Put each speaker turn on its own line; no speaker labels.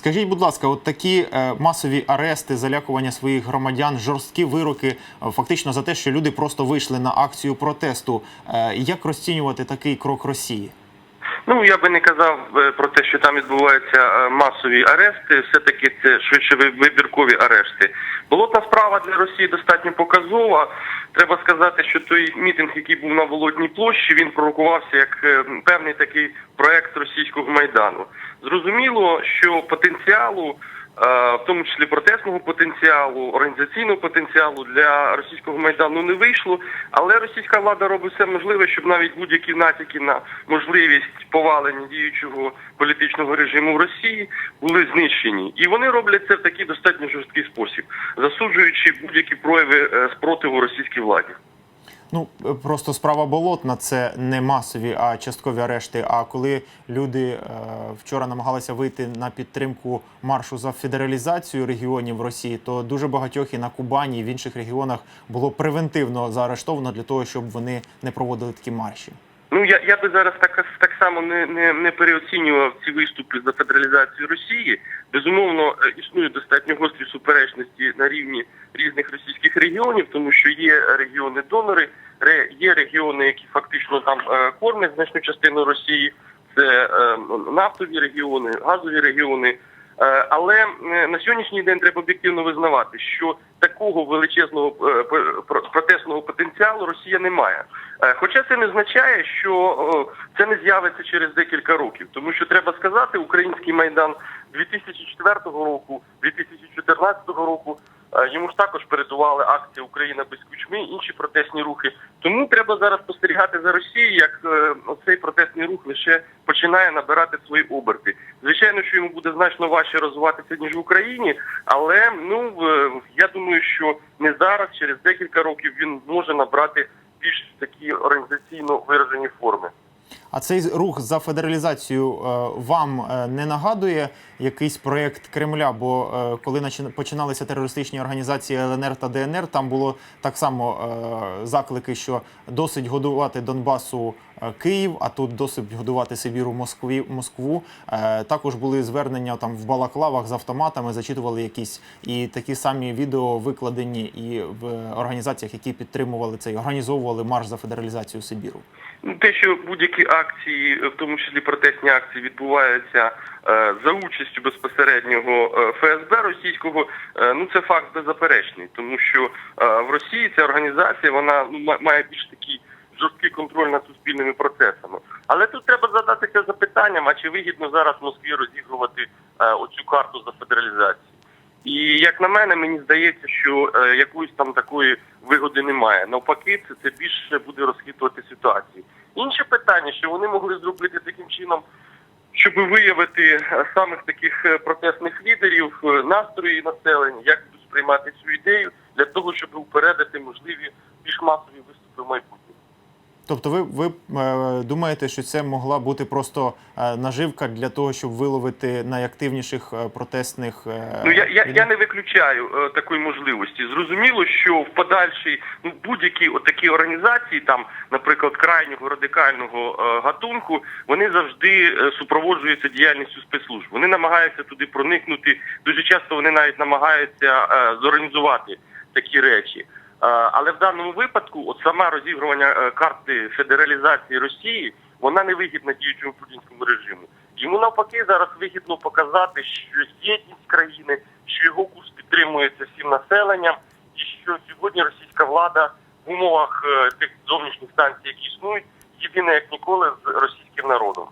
Скажіть, будь ласка, от такі е, масові арести, залякування своїх громадян, жорсткі вироки, е, фактично за те, що люди просто вийшли на акцію протесту. Е, як розцінювати такий крок Росії?
Ну я би не казав е, про те, що там відбуваються е, масові арешти. Все таки це швидше ви- вибіркові арешти. Болотна справа для Росії достатньо показова. Треба сказати, що той мітинг, який був на Володній площі, він пророкувався як е, певний такий проект російського майдану. Зрозуміло, що потенціалу. Е, В тому числі протестного потенціалу, організаційного потенціалу для російського майдану не вийшло, але російська влада робить все можливе, щоб навіть будь-які натяки на можливість повалення діючого політичного режиму в Росії були знищені, і вони роблять це в такий достатньо жорсткий спосіб, засуджуючи будь-які прояви е, спротиву російській владі.
Ну е, просто справа болотна це не масові, а часткові арешти. А коли люди е, вчора намагалися вийти на підтримку маршу за федералізацію регіонів Росії, то дуже багатьох і на Кубані, і в інших регіонах було превентивно заарештовано для того, щоб вони не проводили такі марші.
Ну я, я би зараз так, так само не, не, не переоцінював ці виступи за федералізацію Росії. Безумовно, е, існують достатньо гострі суперечності на рівні різних російських регіонів, тому що є регіони-донори, ре- є регіони, які фактично там е, кормять значну частину Росії. Це е, нафтові регіони, газові регіони. Е, Але на сьогоднішній день треба об'єктивно визнавати, що такого величезного е, протестного потенціалу Росія не має. Е, Хоча це не означає, що це не з'явиться через декілька років, тому що треба сказати, український майдан 2004 року, 2014 року. Е, Йому ж також передували акція Україна без кучми, інші протестні рухи. Тому треба зараз спостерігати за Росією, як е, цей протестний рух лише починає набирати свої оберти. Звичайно, що йому буде значно важче розвиватися ніж в Україні, але ну я думаю, що не зараз, через декілька років він може набрати більш такі організаційно виражені форми.
А цей рух за федералізацію е, вам е, не нагадує якийсь проєкт Кремля? Бо е, коли починалися терористичні організації ЛНР та ДНР, там було так само заклики, що досить годувати Донбасу Київ, а тут досить годувати Сибіру Москві Москву. Е, Також були звернення там в балаклавах з автоматами, зачитували якісь і такі самі відео викладені і в організаціях, які підтримували цей, організовували марш за федералізацію Сибіру.
Ну, Те, що будь-які акції, в тому числі протестні акції, відбуваються е, за участю безпосереднього е, ФСБ російського, е, ну це факт беззаперечний, тому що е, в Росії ця організація вона ну, має більш такий жорсткий контроль над суспільними процесами. Але тут треба задатися запитанням, а чи вигідно зараз Москві розігрувати е, оцю карту за федералізацію. І як на мене, мені здається, що е, якоїсь там такої вигоди немає. Навпаки, це, це більше буде розхитувати ситуацію. Інше питання, що вони могли зробити таким чином, щоб виявити е, самих таких е, протестних лідерів, е, настрої населення, як сприймати цю ідею, для того, щоб упередити можливі більш масові.
Тобто, ви, ви е, думаєте, що це могла бути просто е, наживка для того, щоб виловити найактивніших е, протестних е,
Ну я, я, я не виключаю е, такої можливості. Зрозуміло, що в подальшій ну будь-які такі організації, там, наприклад, крайнього радикального е, гатунку, вони завжди е, супроводжуються діяльністю спецслужб. Вони намагаються туди проникнути. Дуже часто вони навіть намагаються е, зорганізувати такі речі. Е, Але в даному випадку, от саме розігрування е, карти федералізації Росії, вона не вигідна діючому путінському режиму. Йому навпаки зараз вигідно показати, що єдність країни, що його курс підтримується всім населенням, і що сьогодні російська влада в умовах е, тих зовнішніх санкцій, які існують, єдина як ніколи з російським народом.